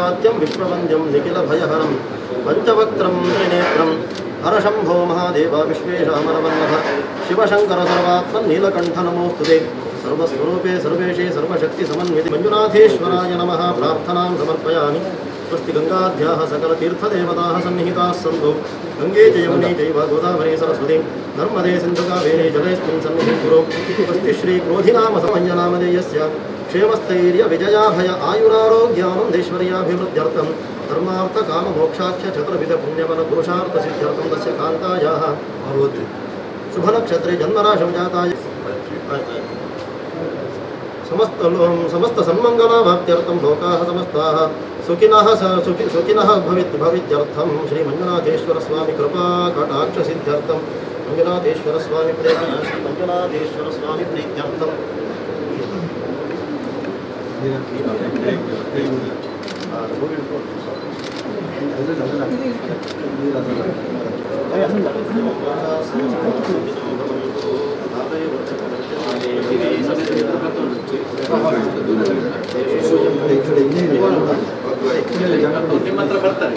आद्यं विश्ववन्द्यं निखिलभयहरं पञ्चवक्त्रं त्रिनेत्रं हरशम्भो महादेव विश्वेशामरवल्लभ शिवशङ्कर सर्वात्मन् नीलकण्ठ नमोऽस्तु ते सर्वस्वरूपे सर्वेशे सर्वशक्तिसमन्विते मञ्जुनाथेश्वराय नमः प्रार्थनां समर्पयामि स्वस्ति गङ्गाध्याः सकलतीर्थदेवताः सन्निहिताः सन्तु गङ्गे च यमुने चैव गोदावरी सरस्वती नर्मदे सिन्धुकावेरे जलेऽस्मिन् सन्निधिं कुरु स्वस्ति श्रीक्रोधिनाम समञ्जनामधेयस्य क्षेमस्थैर्यविजयाभय आयुरारोग्यानन्दैश्वर्याभिवृद्ध्यर्थं, धर्मार्थकाममोक्षाख्य चतुर्विधपुण्यबलपुरुषार्थसिद्ध्यर्थं तस्य कान्तायाः भगवति शुभनक्षत्रे जन्मराशं जाताय। समस्त समस्त सन्मङ्गलाभाप्त्यर्थं लोकाः समस्ताः, सुखिनः सुखि सुखिनः भवित् भवित्यर्थं श्रीमञ्जुनाथेश्वरस्वामि कृपा कटाक्षसिद्ध्यर्थं मञ्जुनाथेश्वरस्वामि प्रेम श्रीमञ्जुनाथेश्वरस्वामि प्रीत्यर्थं ನಿಮ್ಮ ಹತ್ರ ಬರ್ತಾರೆ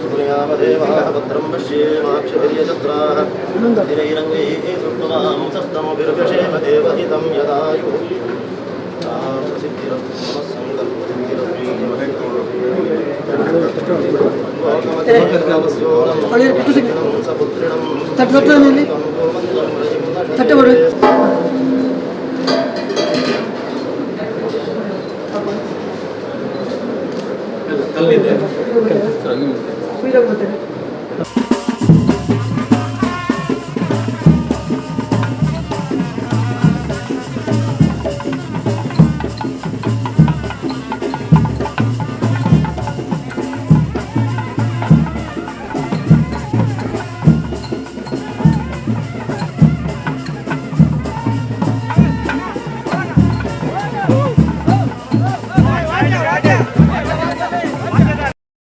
सूर्यावदेवाः भद्रं पश्येमाक्षभिर्यजत्राः स्थिरैरङ्गैः सुष्ठुवां सस्तमभिर्गशेम देवहितं यदायुः Tell me that. Tell me that.